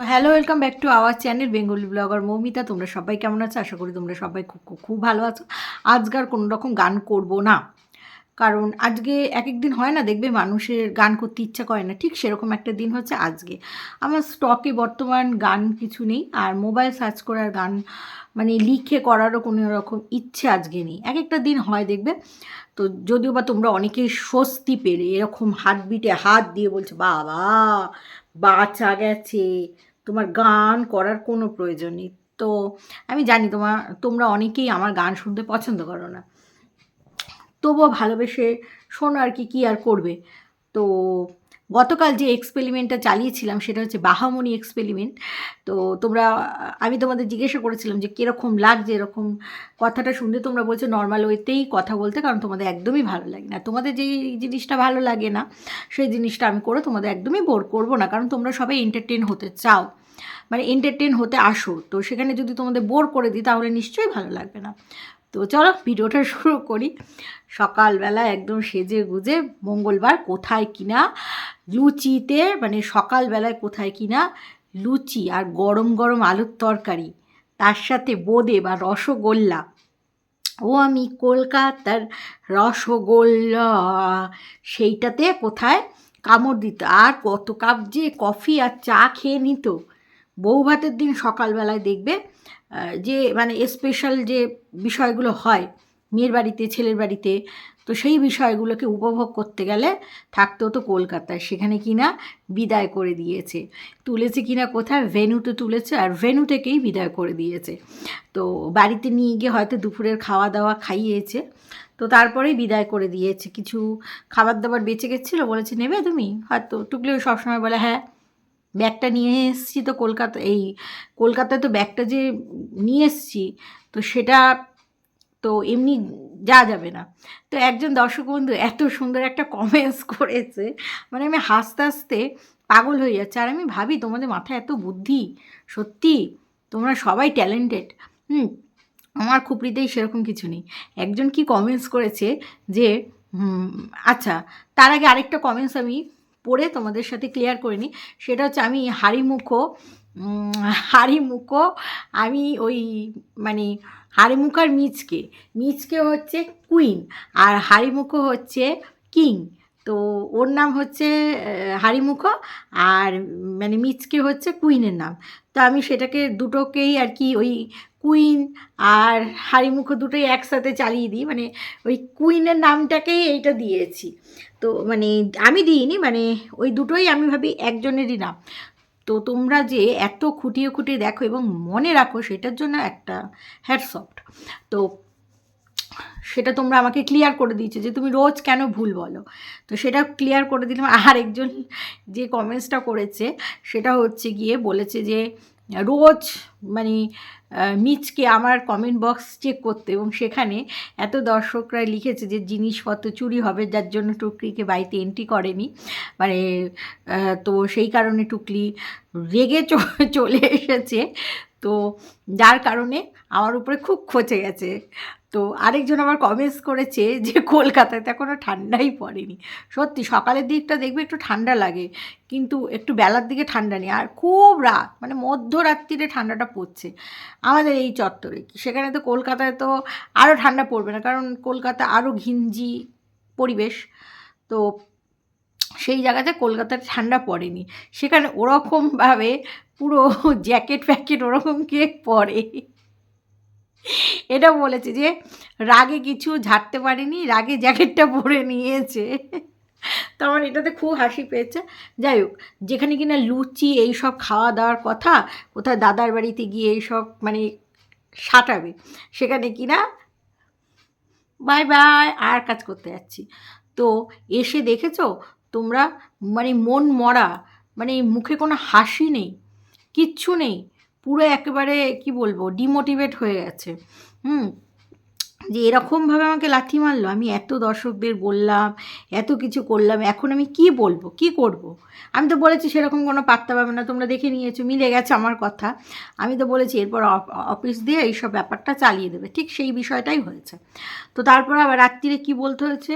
Hello welcome back to our channel Bengali blogger Moumita তোমরা সবাই কেমন আছো? আশা করি তোমরা সবাই খুব খুব ভালো আছো। আজকার কোনো রকম গান করব না। কারণ আজকে এক এক দিন হয় না, দেখবে মানুষের গান করতে ইচ্ছা করে না। ঠিক সেরকম একটা দিন হচ্ছে আজকে। আমার স্টকে বর্তমান গান কিছু নেই, আর মোবাইল সার্চ করার গান মানে লিখে করারও কোনো রকম ইচ্ছে আজকে নেই। এক একটা দিন হয়, দেখবে। তো যদিও বা তোমরা অনেকেই স্বস্তি পেলে, এরকম হাত বিটে হাত দিয়ে বলছে, বাবা, বাঁচা গেছে, তোমার গান করার কোনো প্রয়োজন নেই। তো আমি জানি তোমার তোমরা অনেকেই আমার গান শুনতে পছন্দ করো না। তবুও ভালোবেসে শোনো আর কি, কী আর করবে? তো গতকাল যে এক্সপেরিমেন্টটা চালিয়েছিলাম সেটা হচ্ছে বাহামণি এক্সপেরিমেন্ট তো তোমরা, আমি তোমাদের জিজ্ঞাসা করেছিলাম যে কীরকম লাগছে এরকম কথাটা শুনতে। তোমরা বলছো নর্মাল ওয়েতেই কথা বলতে, কারণ তোমাদের একদমই ভালো লাগে না। তোমাদের যেই জিনিসটা ভালো লাগে না, সেই জিনিসটা আমি করে তোমাদের একদমই বোর করব না, কারণ তোমরা সবাই এন্টারটেন হতে চাও। মানে এন্টারটেন হতে আসো, তো সেখানে যদি তোমাদের বোর করে দিই, তাহলে নিশ্চয়ই ভালো লাগবে না। তো চলো ভিডিওটা শুরু করি। সকালবেলা একদম সেজে গুজে মঙ্গলবার কোথায় কিনা, লুচিতে মানে সকালবেলায় কোথায় কিনা লুচি আর গরম গরম আলুর তরকারি, তার সাথে বোঁদে বা রসগোল্লা। ও আমি কলকাতার রসগোল্লা, সেইটাতে কোথায় কামড় দিত। আর কত কাপ যে কফি আর চা খেয়ে নিত। বউ ভাতের দিন সকালবেলায় দেখবে যে মানে স্পেশাল যে বিষয়গুলো হয় মেয়ের বাড়িতে, ছেলের বাড়িতে, তো সেই বিষয়গুলোকে উপভোগ করতে গেলে থাকতে হতো কলকাতায়। সেখানে কিনা বিদায় করে দিয়েছে। তুলেছে কিনা কোথায়? ভেনুতে তুলেছে আর ভেনু থেকেই বিদায় করে দিয়েছে। তো বাড়িতে নিয়ে গিয়ে হয়তো দুপুরের খাওয়া দাওয়া খাইয়েছে। তো তারপরেই বিদায় করে দিয়েছে। কিছু খাবার দাবার বেঁচে গেছিল বলেছে, নেবে তুমি? হয়তো টুকলি সবসময় বলে হ্যাঁ। ব্যাগটা নিয়ে এসেছি তো কলকাতা, এই কলকাতায় তো ব্যাগটা যে নিয়ে এসেছি, তো সেটা তো এমনি যা যাবে না। তো একজন দর্শক বন্ধু এত সুন্দর একটা কমেন্টস করেছে মানে আমি হাসতে হাসতে পাগল হয়ে যাচ্ছে। আর আমি ভাবি, তোমাদের মাথায় এত বুদ্ধি? সত্যি? তোমরা সবাই ট্যালেন্টেড হুম, আমার খুপড়িতেই সেরকম কিছু নেই। একজন কি কমেন্টস করেছে যে আচ্ছা তার আগে আরেকটা কমেন্টস আমি পড়ে তোমাদের সাথে ক্লিয়ার করে নিই। সেটা হচ্ছে আমি হাড়িমুখো হাড়িমুখো, আমি ওই মানে হাড়িমুখ আর মিচকে মিচকে হচ্ছে কুইন আর হাড়িমুখো হচ্ছে কিং তো ওর নাম হচ্ছে হাড়িমুখো আর মানে মিচকে হচ্ছে কুইনের নাম। তো আমি সেটাকে দুটোকেই আর কি ওই কুইন আর হাড়িমুখো দুটোই একসাথে চালিয়ে দিই। মানে ওই কুইনের নামটাকেই এইটা দিয়েছি। তো মানে আমি দিইনি মানে ওই দুটোই আমি ভাবি একজনেরই নাম। তো তোমরা যে এত খুঁটিয়ে খুঁটিয়ে দেখো এবং মনে রাখো সেটার জন্য একটা হ্যাডসফট তো সেটা তোমরা আমাকে ক্লিয়ার করে দিয়েছ যে তুমি রোজ কেন ভুল বলো। তো সেটা ক্লিয়ার করে দিলাম। আর একজন যে কমেন্টসটা করেছে সেটা হচ্ছে গিয়ে বলেছে যে রোজ মানে মিচকে আমার কমেন্ট বক্স চেক করতে এবং সেখানে এত দর্শকরা লিখেছে যে জিনিসপত্র চুরি হবে, যার জন্য টুকরিকে বাড়িতে এন্ট্রি করেনি। মানে তো সেই কারণে টুকলি রেগে চলে এসেছে। তো যার কারণে আমার উপরে খুব খচে গেছে। তো আরেকজন আবার কমেন্টস করেছে যে, কলকাতায় কলকাতাতে এখনও ঠান্ডাই পড়েনি। সত্যি, সকালের দিকটা দেখবে একটু ঠান্ডা লাগে, কিন্তু একটু বেলার দিকে ঠান্ডা নেই। আর খুব রাত মানে মধ্যরাত্রিরে ঠান্ডাটা পড়ছে। আমাদের এই চত্বরে সেখানে তো কলকাতায় তো আরও ঠান্ডা পড়বে না, কারণ কলকাতা আরও ঘিঞ্জি পরিবেশ। তো সেই জায়গাতে কলকাতায় ঠান্ডা পড়েনি। সেখানে ওরকমভাবে পুরো জ্যাকেট ফ্যাকেট ওরকম কে পরে? এটা বলেছে যে, রাগে কিছু ঝাড়তে পারেনি, রাগে জ্যাকেটটা পরে নিয়েছে। তো আমার এটাতে খুব হাসি পেয়েছে। যাই হোক, যেখানে কিনা লুচি এইসব খাওয়া দাওয়ার কথা, কোথায় দাদার বাড়িতে গিয়ে এইসব মানে সাঁটাবে, সেখানে কিনা বাই বাই, আর কাজ করতে যাচ্ছি। তো এসে দেখেছ, তোমরা মানে মন মরা মানে মুখে কোনো হাসি নেই। কিচ্ছু নেই। পুরো একেবারে, কি বলব ডিমোটিভেট হয়ে গেছে। হুম? যে এরকমভাবে আমাকে লাথি মারলো, আমি এত দর্শকদের বললাম, এত কিছু করলাম, এখন আমি কি বলব, কি করব। আমি তো বলেছি সেরকম কোনো পাত্তা পাবে না, তোমরা দেখে নিয়েছো, মিলে গেছে আমার কথা। আমি তো বলেছি এরপর অফিস দিয়ে এইসব ব্যাপারটা চালিয়ে দেবে। ঠিক সেই বিষয়টাই হয়েছে। তো তারপর আবার রাত্রিরে কি বলতে হয়েছে?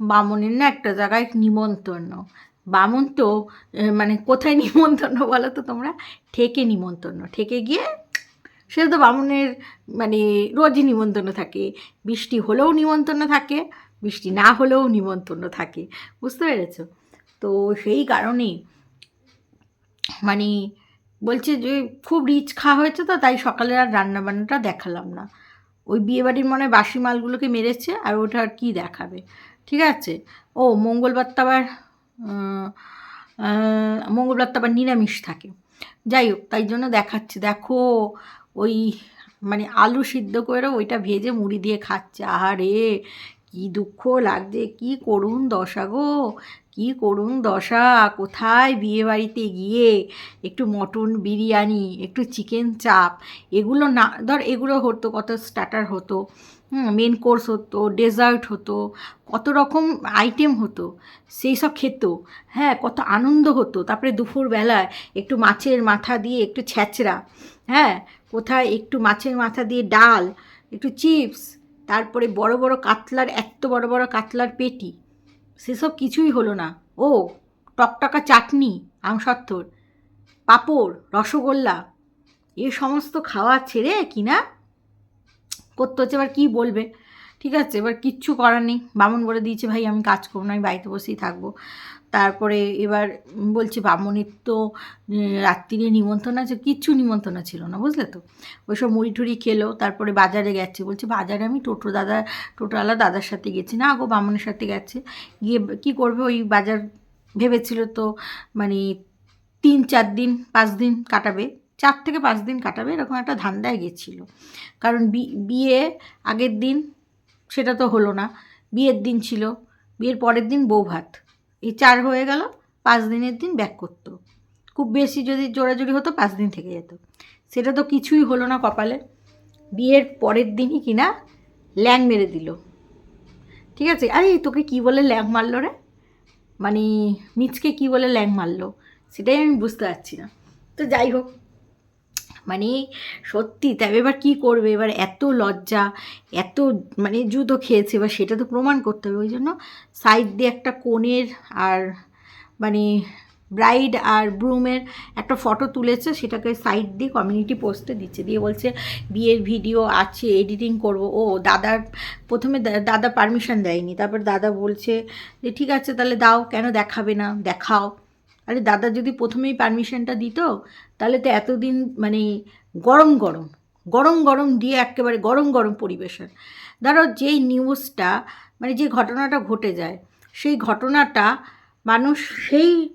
বামনের না একটা জায়গায় নিমন্ত্রণ। বামুন তো মানে কোথায় নিমন্ত্রণ বলো তো তোমরা? ঠেকে নিমন্ত্রণ। ঠেকে গিয়ে সে তো বামুনের মানে রোজই নিমন্ত্রণ থাকে। বৃষ্টি হলেও নিমন্ত্রণ থাকে, বৃষ্টি না হলেও নিমন্ত্রণ থাকে। বুঝতে পেরেছ? তো সেই কারণেই মানে বলছে যে খুব রিচ খাওয়া হয়েছে তো, তাই সকালে আর রান্নাবান্নাটা দেখালাম না। ওই বিয়েবাড়ির মনে বাসি মালগুলোকে মেরেছে, আর ওটা আর কী দেখাবে? ঠিক আছে? ও, মঙ্গলবার তো আবার মঙ্গলবার তো আবার নিরামিষ থাকে। যাই হোক, তাই জন্য দেখাচ্ছে। দেখো, ওই মানে আলু সিদ্ধ করে ওইটা ভেজে মুড়ি দিয়ে খাচ্ছে। আহারে! কি দুঃখ লাগছে? কি করুণ দশা গো? কি করুণ দশা? কোথায় বিয়ে বাড়িতে গিয়ে? একটু মটন বিরিয়ানি, একটু চিকেন চাপ, এগুলো না, ধর এগুলো হতো, কত স্টার্টার হতো মেন কোর্স হতো ডেজার্ট হতো, কত রকম আইটেম হতো, সেই সব খেত। হ্যাঁ কত আনন্দ হতো। তারপরে দুপুরবেলায় একটু মাছের মাথা দিয়ে একটু ছ্যাঁচড়া হ্যাঁ কোথায় একটু মাছের মাথা দিয়ে ডাল, একটু চিপস তারপরে বড় বড় কাতলার এত বড় বড় কাতলার পেটি। সেসব কিছুই হলো না। ও, টকটকা চাটনি আমসত্তর পাঁপড়, রসগোল্লা, এ সমস্ত খাওয়া ছেড়ে কিনা করতে হচ্ছে, এবার কী বলবে? ঠিক আছে, এবার কিচ্ছু করার নেই। বামন বলে দিয়েছে, ভাই, আমি কাজ করব না, আমি বাড়িতে বসেই থাকব। তারপরে এবার বলছে, বামুনের তো রাত্রিরে নিমন্ত্রণ আছে। কিচ্ছু নিমন্ত্রণ ছিল না, বুঝলে তো? ওইসব মুড়ি টুড়ি খেলো, তারপরে বাজারে গেছে। বলছে, বাজারে আমি টোটো দাদা, টোটোওয়ালা দাদার সাথে গেছি। না গো, বামুনের সাথে গেছে। গিয়ে কি করবে? ওই বাজার ভেবেছিল তো মানে তিন চার দিন, পাঁচ দিন কাটাবে। চার থেকে পাঁচ দিন কাটাবে, এরকম একটা ধান্দায় গেছিল। কারণ বিয়ে আগের দিন, সেটা তো হলো না। বিয়ের দিন ছিল। বিয়ের পরের দিন বউ ভাত এই চার হয়ে গেল, পাঁচ দিনের দিন ব্যাক করতো। খুব বেশি যদি জোরাজুরি হতো, পাঁচ দিন থেকে যেত। সেটা তো কিছুই হলো না কপালে। বিয়ের পরের দিনই কিনা ল্যাং মেরে দিল। ঠিক আছে? আরে, তোকে কি বলে ল্যাং মারলো রে? মানে মিচকে কি বলে ল্যাং মারলো? সেটাই আমি বুঝতে পারছি না। তো যাই হোক মানে সত্যি তবে এবার কী করবে? এবার এত লজ্জা, এত মানে জুতো খেয়েছে, এবার সেটা তো প্রমাণ করতে হবে। ওই জন্য সাইড দিয়ে একটা কোণের আর মানে ব্রাইড আর ব্রুমের একটা ফটো তুলেছে, সেটাকে সাইড দিয়ে কমিউনিটি পোস্টে দিচ্ছে। দিয়ে বলছে, বিয়ের ভিডিও আছে এডিটিং করব। ও দাদার, প্রথমে দাদা পারমিশন দেয়নি। তারপর দাদা বলছে যে, ঠিক আছে, তাহলে দাও, কেন দেখাবে না? দেখাও। আরে দাদা যদি প্রথমেই পারমিশনটা দিত, তাহলে তো এতদিন মানে গরম গরম গরম গরম দিয়ে একেবারে গরম গরম পরিবেশন। ধরো যেই নিউজটা মানে যে ঘটনাটা ঘটে যায়, সেই ঘটনাটা মানুষ সেই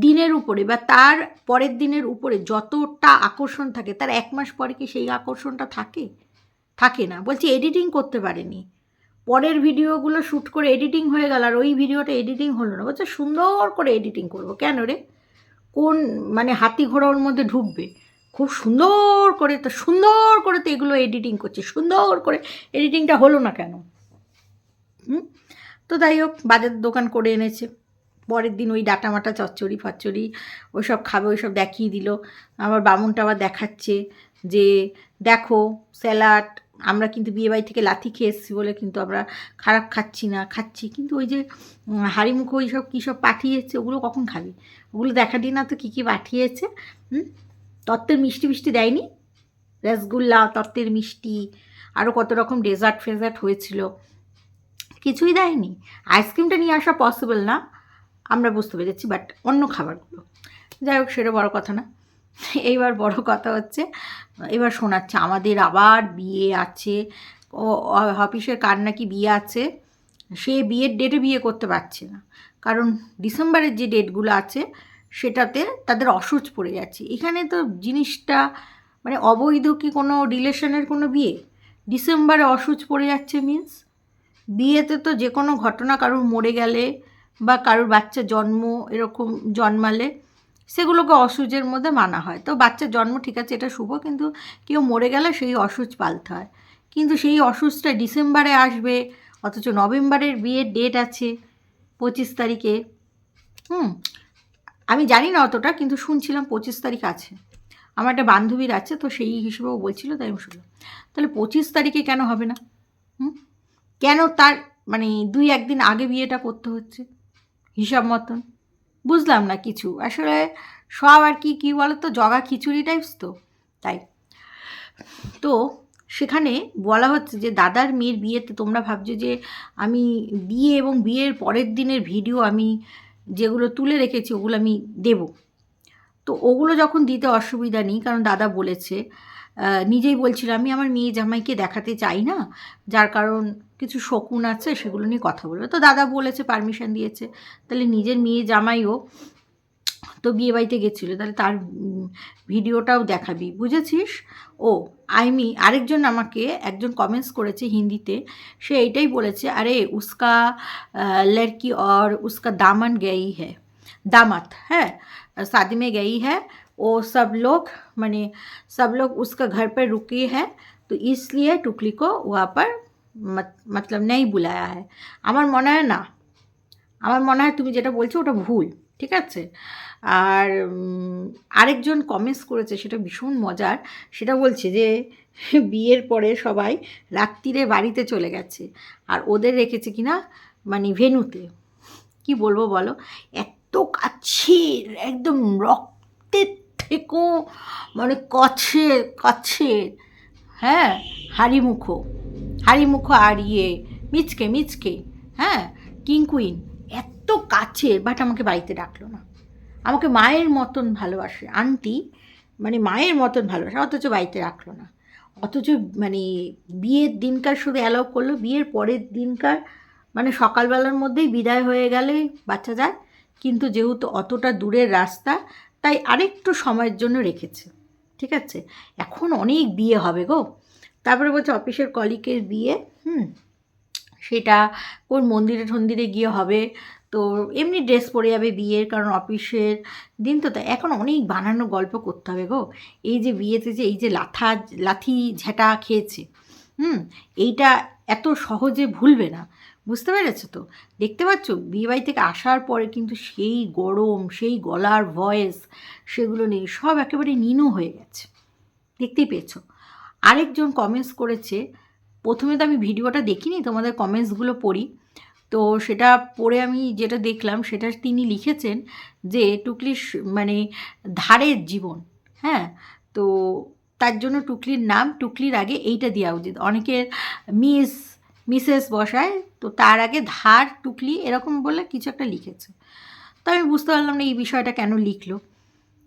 দিনের উপরে বা তার পরের দিনের উপরে যতটা আকর্ষণ থাকে, তার এক মাস পরে কি সেই আকর্ষণটা থাকে? থাকে না। বলছি এডিটিং করতে পারেনি। পরের ভিডিওগুলো শ্যুট করে এডিটিং হয়ে গেল আর ওই ভিডিওটা এডিটিং হলো না। বলছে, সুন্দর করে এডিটিং করব। কেন রে? কোন মানে হাতি ঘোড়ার মধ্যে ঢুকবে? খুব সুন্দর করে তো, সুন্দর করে তো এগুলো এডিটিং করছে, সুন্দর করে এডিটিংটা হলো না কেন? তো যাই হোক, বাজার দোকান করে এনেছে। পরের দিন ওই ডাটা মাটা চচ্চড়ি ফচ্চড়ি, ওইসব খাবে, ওইসব দেখিয়ে দিল। আবার বামুনটা আবার দেখাচ্ছে যে, দেখো স্যালাড আমরা কিন্তু বিয়েবাড়ি থেকে লাথি খেয়ে এসেছি বলে কিন্তু আমরা খারাপ খাচ্ছি না, খাচ্ছি। কিন্তু ওই যে হাড়িমুখো ওই সব কী সব পাঠিয়েছে, ওগুলো কখন খাবি? ওগুলো দেখা দিই না তো কী কী পাঠিয়েছে তত্ত্বের মিষ্টি মিষ্টি দেয়নি? রসগোল্লা, তত্ত্বের মিষ্টি আরও কত রকম ডেজার্ট ফেজার্ট হয়েছিল। কিছুই দেয়নি। আইসক্রিমটা নিয়ে আসা পসিবল না, আমরা বুঝতে পেরেছি বাট অন্য খাবারগুলো। যাই হোক, সেটা বড় কথা না। এইবার বড় কথা হচ্ছে, এবার শোনাচ্ছে, আমাদের আবার বিয়ে আছে। ও অফিসের কার নাকি বিয়ে আছে, সে বিয়ের ডেটে বিয়ে করতে পারছে না। কারণ ডিসেম্বরের যে ডেটগুলো আছে, সেটাতে তাদের অসুচ পড়ে যাচ্ছে। এখানে তো জিনিসটা মানে অবৈধ কি কোনো রিলেশনের কোনো বিয়ে? ডিসেম্বরে অসুচ পড়ে যাচ্ছে মিন্স বিয়েতে তো যে কোনো ঘটনা কারোর মরে গেলে বা কারোর বাচ্চা জন্ম, এরকম জন্মালে সেগুলোকে অসুচের মধ্যে মানা হয়। তো বাচ্চার জন্ম ঠিক আছে, এটা শুভ, কিন্তু কেউ মরে গেলে সেই অসুচ পালতে হয়। কিন্তু সেই অসুচটা ডিসেম্বরে আসবে, অথচ নভেম্বরের বিয়ের ডেট আছে, পঁচিশ তারিখে। হুম, আমি জানি না অতটা, কিন্তু শুনছিলাম পঁচিশ তারিখ আছে। আমার একটা বান্ধবীর আছে, তো সেই হিসেবেও বলছিল, তাই আমি শুনলাম। তাহলে পঁচিশ তারিখে কেন হবে না? হুম, কেন তার মানে দুই একদিন আগে বিয়েটা করতে হচ্ছে? হিসাব মতন। বুঝলাম না কিছু। আসলে সব আর কি, কী বলো তো জগা খিচুড়ি টাইপস তো, তাই। তো সেখানে বলা হচ্ছে যে, দাদার মেয়ের বিয়েতে তোমরা ভাবছ যে, আমি বিয়ে এবং বিয়ের পরের দিনের ভিডিও আমি যেগুলো তুলে রেখেছি, ওগুলো আমি দেব। তো ওগুলো যখন দিতে অসুবিধা নেই, কারণ দাদা বলেছে নিজেই বলছিল আমি আমার মেয়ে জামাইকে দেখাতে চাই না যার কারণ কিছু শকুন আছে সেগুলো নিয়ে কথা বলবে তো দাদা বলেছে পারমিশন দিয়েছে তাহলে নিজের মেয়ে জামাইও তো বিয়ে বাড়িতে গেছিলো তাহলে তার উম, ভিডিওটাও দেখাবি বুঝেছিস ও আইমি আরেকজন আমাকে একজন কমেন্টস করেছে হিন্দিতে সে এটাই বলেছে আরে উসকা আহ, লড়কি और उसका दामन गई है दामाद है शादी में गई है वो सब लोग माने सब लोग उसका घर पर रुके हैं तो इसलिए टुकली को वहाँ पर मत, मतलब नहीं बुलाया है আমার মনে হয় না আমার মনে হয় তুমি যেটা বলছো ওটা ভুল ঠিক আছে আর উম, আরেকজন কমেন্টস করেছে সেটা ভীষণ মজার সেটা বলছে যে বিয়ের পরে সবাই রাত্রিরে বাড়িতে চলে গেছে আর ওদের রেখেছে কিনা মানে ভেনুতে কি বলবো বলো এত কাছের একদম রক্তের থেকেও মানে কাছে কাছের হ্যাঁ হাড়িমুখো হাড়িমুখো আর ইয়ে মিচকে মিচকে হ্যাঁ কিং কুইন, এত কাছের বাট আমাকে বাড়িতে ডাকলো না। আমাকে মায়ের মতন ভালোবাসে, আন্টি মানে মায়ের মতন ভালোবাসে, অথচ বাড়িতে রাখল না। অথচ মানে বিয়ের দিনকার শুধু অ্যালাউ করল, বিয়ের পরের দিনকার মানে সকালবেলার মধ্যেই বিদায় হয়ে গেলে বাচ্চা যায়, কিন্তু যেহেতু অতটা দূরের রাস্তা তাই আরেকটু সময়ের জন্য রেখেছে, ঠিক আছে? এখন অনেক বিয়ে হবে গো। তারপরে বলছে অফিসের কলিকের বিয়ে, হুম, সেটা কোন মন্দিরে ঠন্দিরে গিয়ে হবে। তো এমনি ড্রেস পরে যাবে বিয়ের, কারণ অফিসের দিন তো, তাই এখন অনেক বানানো গল্প করতে হবে গো। এই যে বিয়েতে যে, এই যে লাথা, লাথি, ঝেঁটা খেয়েছে, হুম, এইটা এত সহজে ভুলবে না। বুঝতে পেরেছ তো? দেখতে পাচ্ছ, বিয়েবাড়ি থেকে আসার পরে কিন্তু সেই গরম, সেই গলার ভয়েস সেগুলো নেই, সব একেবারে নিনু হয়ে গেছে। দেখতেই পেয়েছ। আরেকজন কমেন্টস করেছে, প্রথমে তো আমি ভিডিওটা দেখিনি, তোমাদের কমেন্টসগুলো পড়ি। তো সেটা পড়ে আমি যেটা দেখলাম, সেটা তিনি লিখেছেন যে, টুকলির মানে ধারের জীবন। হ্যাঁ? তো তার জন্য টুকলির নাম, টুকলির আগে এইটা দেওয়া উচিত অনেকের মিস মিসেস বসায় তো তার আগে ধার, টুকলি এরকম বলে কিছু একটা লিখেছে। তো আমি বুঝতে পারলাম না এই বিষয়টা কেন লিখলো।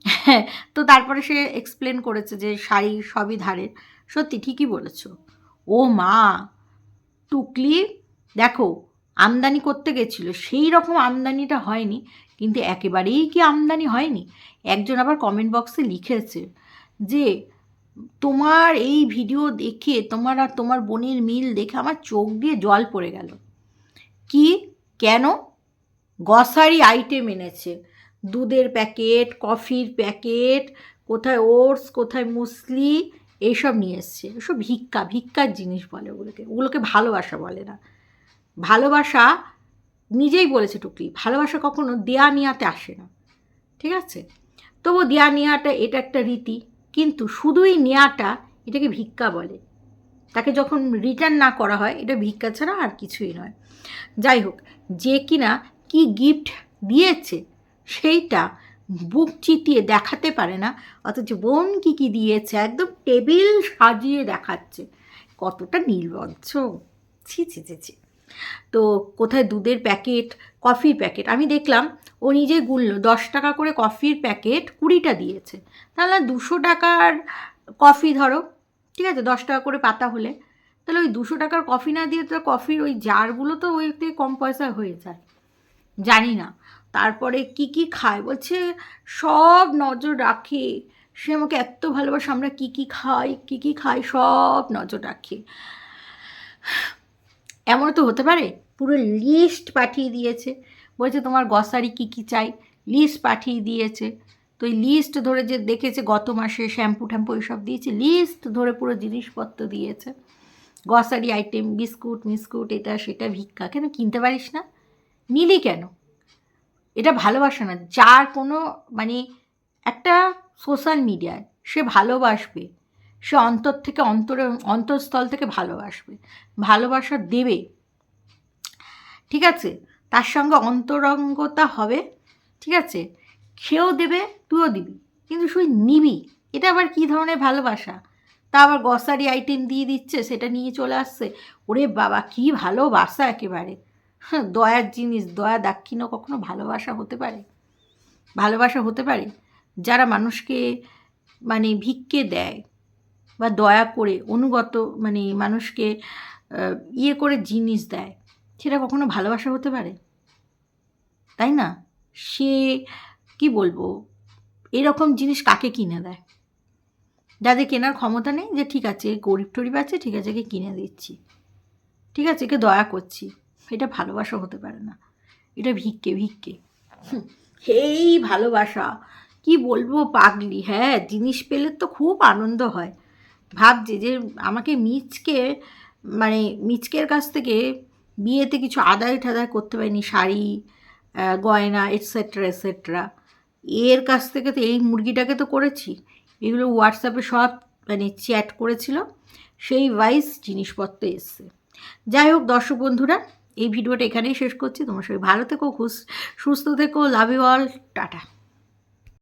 তো তারপরে সে এক্সপ্লেন করেছে যে শাড়ি সবই ধারের। সত্যি ঠিকই বলেছ। ও মা, টুকলি দেখো, আমদানি করতে গেছিল, সেই রকম আমদানিটা হয়নি, কিন্তু একেবারেই কি আমদানি হয়নি? একজন আবার কমেন্ট বক্সে লিখেছে যে, তোমার এই ভিডিও দেখে তোমার আর তোমার বোনের মিল দেখে আমার চোখ দিয়ে জল পড়ে গেল। কি, কেন? গ্রসারি আইটেম এনেছে। দুধের প্যাকেট, কফির প্যাকেট, কোথায় ওটস, কোথায় মুসলি, এইসব নিয়ে এসছে। এসব ভিক্ষা, ভিক্ষার জিনিস বলে ওগুলোকে। ওগুলোকে ভালোবাসা বলে না। ভালোবাসা নিজেই বলেছে টুকলি। ভালোবাসা কখনো দেয়া নেওয়াতে আসে না। ঠিক আছে? তবু দেয়া নেওয়াটা এটা একটা রীতি। কিন্তু শুধুই নেয়াটা এটাকে ভিক্ষা বলে। তাকে যখন রিটার্ন না করা হয়, এটা ভিক্ষা ছাড়া আর কিছুই নয়। যাই হোক, যে কিনা কি গিফট দিয়েছে, সেইটা বুক চিতিয়ে দেখাতে পারে না, অথচ বোন কী কী দিয়েছে, একদম টেবিল সাজিয়ে দেখাচ্ছে। কতটা নির্লজ্জ। ছি ছি ছি ছি। তো কোথায় দুধের প্যাকেট কফির প্যাকেট আমি দেখলাম, ও নিজে গুনলো, দশ টাকা করে কফির প্যাকেট কুড়িটা দিয়েছে। তাহলে দুশো টাকার কফি ধরো ঠিক আছে, দশ টাকা করে পাতা হলে। তাহলে ওই দুশো টাকার কফি না দিয়ে তো কফির ওই জারগুলো তো ওই থেকে কম পয়সায় হয়ে যায়। জানি না। তারপরে কি কি খায়? বলছে, সব নজর রাখে। সে আমাকে এত ভালোবাসে, আমরা কি কি খাই, কি কি খাই, সব নজর রাখে। এমনও তো হতে পারে? পুরো লিস্ট পাঠিয়ে দিয়েছে। বলছে, তোমার গ্রসারি কী কী চাই? লিস্ট পাঠিয়ে দিয়েছে। তো এই লিস্ট ধরে যে দেখেছে, গত মাসে শ্যাম্পু ট্যাম্পু এইসব দিয়েছে লিস্ট ধরে পুরো জিনিসপত্র দিয়েছে। গ্রসারি আইটেম বিস্কুট, মিস্কুট, এটা, সেটা, ভিক্ষা, কেন কিনতে পারিস না? নিলি কেন? এটা ভালোবাসা না, যার কোনো মানে একটা সোশ্যাল মিডিয়ায় সে ভালোবাসবে, সে অন্তর থেকে অন্তরে, অন্তঃস্থল থেকে ভালোবাসবে, ভালোবাসা দেবে। ঠিক আছে? তার সঙ্গে অন্তরঙ্গতা হবে, ঠিক আছে? খেয়েও দেবে তুইও দিবি, কিন্তু শুধু নিবি। এটা আবার কী ধরনের ভালোবাসা? তা আবার গ্রসারি আইটেম দিয়ে দিচ্ছে, সেটা নিয়ে চলে আসছে। ওরে বাবা, কী ভালোবাসা একেবারে। হ্যাঁ দয়ার জিনিস, দয়া দাক্ষিণ্য কখনো ভালোবাসা হতে পারে? ভালোবাসা হতে পারে? যারা মানুষকে মানে ভিক্ষে দেয় বা দয়া করে, অনুগত মানে মানুষকে ইয়ে করে জিনিস দেয়, সেটা কখনো ভালোবাসা হতে পারে? তাই না? সে, কি বলব? এরকম জিনিস কাকে কিনে দেয়? যাদের কেনার ক্ষমতা নেই যে ঠিক আছে, গরিব টরিব আছে, ঠিক আছে, একে কিনে দিচ্ছি। ঠিক আছে, একে দয়া করছি। এটা ভালোবাসা হতে পারে না। এটা ভিক্ষে ভিক্ষে। এই ভালোবাসা, কি বলব পাগলি? হ্যাঁ জিনিস পেলে তো খুব আনন্দ হয়। ভাবছে যে আমাকে মিচকে মানে মিচকের কাছ থেকে বিয়েতে কিছু আদায় ঠাদায় করতে পারিনি, শাড়ি গয়না এটসেট্রা এটসেট্রা এর কাছ থেকে তো এই মুরগিটাকে তো করেছি। এগুলো হোয়াটসঅ্যাপে সব মানে চ্যাট করেছিল। সেই ওয়াইজ জিনিসপত্র এসছে। যাই হোক দর্শক বন্ধুরা, এই ভিডিওটা এখানেই শেষ করছি। তোমার সবাই ভালো থেকো সুস্থ থেকো লাভ ইউ অল টাটা।